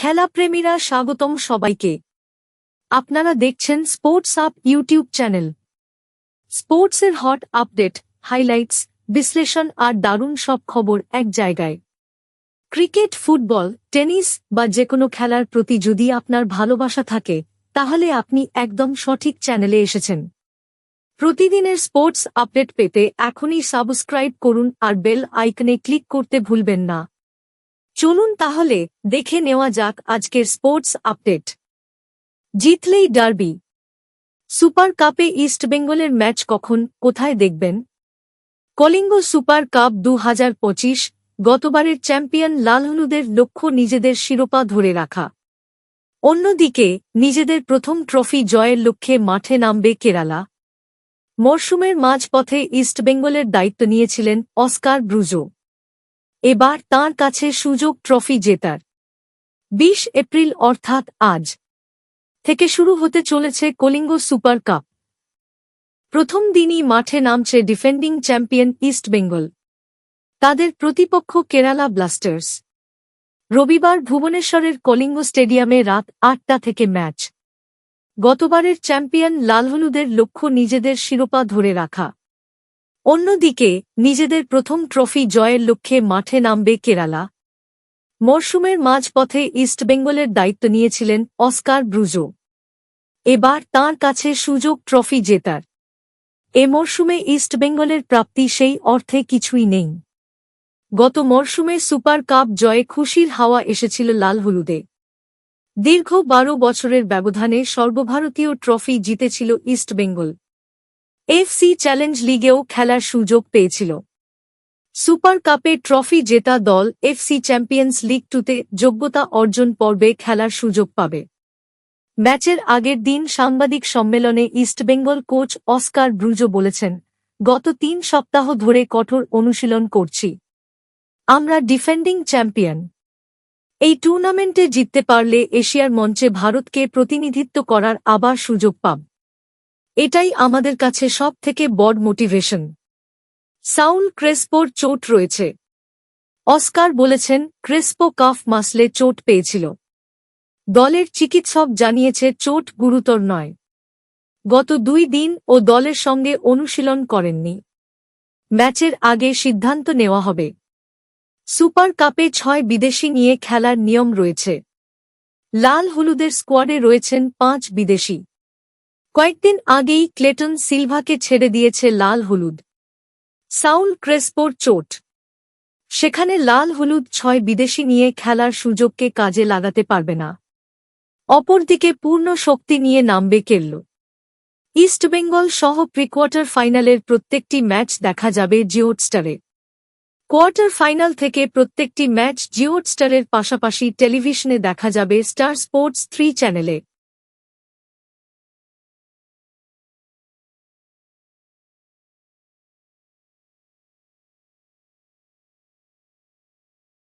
খেলাপ্রেমীরা স্বাগতম সবাইকে। আপনারা দেখছেন স্পোর্টস আপ ইউটিউব চ্যানেল স্পোর্টসের হট আপডেট হাইলাইটস বিশ্লেষণ আর দারুণ সব খবর এক জায়গায়। ক্রিকেট ফুটবল টেনিস বা যে কোনো খেলার প্রতি যদি আপনার ভালোবাসা থাকে, তাহলে আপনি একদম সঠিক চ্যানেলে এসেছেন। প্রতিদিনের স্পোর্টস আপডেট পেতে এখনই সাবস্ক্রাইব করুন আর বেল আইকনে ক্লিক করতে ভুলবেন না। চলুন তাহলে দেখে নেওয়া যাক আজকের স্পোর্টস আপডেট। জিতলেই ডার্বি। সুপার কাপে ইস্টবেঙ্গলের ম্যাচ কখন, কোথায় দেখবেন? কলিঙ্গ সুপার কাপ দু গতবারের চ্যাম্পিয়ন লালহলুদের লক্ষ্য নিজেদের শিরোপা ধরে রাখা। অন্যদিকে, নিজেদের প্রথম ট্রফি জয়ের লক্ষ্যে মাঠে নামবে কেরালা। মরশুমের মাঝপথে ইস্টবেঙ্গলের দায়িত্ব নিয়েছিলেন অস্কার ব্রুজো। এবার তার কাছে সুযোগ ট্রফি জেতার। বিশ এপ্রিল অর্থাৎ আজ থেকে শুরু হতে চলেছে কলিঙ্গ সুপার কাপ। প্রথম দিনই মাঠে নামছে ডিফেন্ডিং চ্যাম্পিয়ন ইস্টবেঙ্গল তাদের প্রতিপক্ষ কেরালা ব্লাস্টার্স। রবিবার ভুবনেশ্বরের কলিঙ্গ স্টেডিয়ামে রাত আটটা থেকে ম্যাচ। গতবারের চ্যাম্পিয়ন লালহলুদের লক্ষ্য নিজেদের শিরোপা ধরে রাখা। অন্যদিকে, নিজেদের প্রথম ট্রফি জয়ের লক্ষ্যে মাঠে নামবে কেরালা। মরশুমের মাঝপথে ইস্টবেঙ্গলের দায়িত্ব নিয়েছিলেন অস্কার ব্রুজো। এবার তার কাছে সুযোগ ট্রফি জেতার। এ মরশুমে ইস্টবেঙ্গলের প্রাপ্তি সেই অর্থে কিছুই নেই। গত মরশুমে সুপার কাপ জয়ে খুশির হাওয়া এসেছিল লাল হলুদে। দীর্ঘ বারো বছরের ব্যবধানে সর্বভারতীয় ট্রফি জিতেছিল ইস্টবেঙ্গল এফসি চ্যালেঞ্জ লিগেও খেলার সুযোগ পেয়েছিল। সুপার কাপে ট্রফি জেতা দল এফসি চ্যাম্পিয়ন্স লিগ টুতে যোগ্যতা অর্জন পর্বে খেলার সুযোগ পাবে। ম্যাচের আগের দিন সাংবাদিক সম্মেলনে ইস্টবেঙ্গল কোচ অস্কার ব্রুজো বলেছেন, গত তিন সপ্তাহ ধরে কঠোর অনুশীলন করছি। আমরা ডিফেন্ডিং চ্যাম্পিয়ন। এই টুর্নামেন্টে জিততে পারলে এশিয়ার মঞ্চে ভারতকে প্রতিনিধিত্ব করার আবার সুযোগ পাব। এটাই আমাদের কাছে সব থেকে বড় মোটিভেশন সাউল ক্রেসপোর চোট রয়েছে। অস্কার বলেছেন, ক্রেসপো কাফ মাসলে চোট পেয়েছিল। দলের চিকিৎসক জানিয়েছে, চোট গুরুতর নয়। গত দুই দিন ও দলের সঙ্গে অনুশীলন করেননি। ম্যাচের আগে সিদ্ধান্ত নেওয়া হবে। সুপার কাপে ছয় বিদেশি নিয়ে খেলার নিয়ম রয়েছে। লাল হলুদের স্কোয়াডে রয়েছেন পাঁচ বিদেশি। কয়েকদিন আগেই ক্লেটন সিলভাকে ছেড়ে দিয়েছে লাল হলুদ। সাউল ক্রেসপোর চোট। সেখানে লাল হলুদ ছয় বিদেশি নিয়ে খেলার সুযোগকে কাজে লাগাতে পারবে না। অপরদিকে পূর্ণ শক্তি নিয়ে নামবে কেরল ইস্টবেঙ্গল সহ প্রিকোয়ার্টার ফাইনালের প্রত্যেকটি ম্যাচ দেখা যাবে জিওটস্টারে। কোয়ার্টার ফাইনাল থেকে প্রত্যেকটি ম্যাচ জিওটস্টারের পাশাপাশি টেলিভিশনে দেখা যাবে স্টার স্পোর্টস থ্রি চ্যানেলে।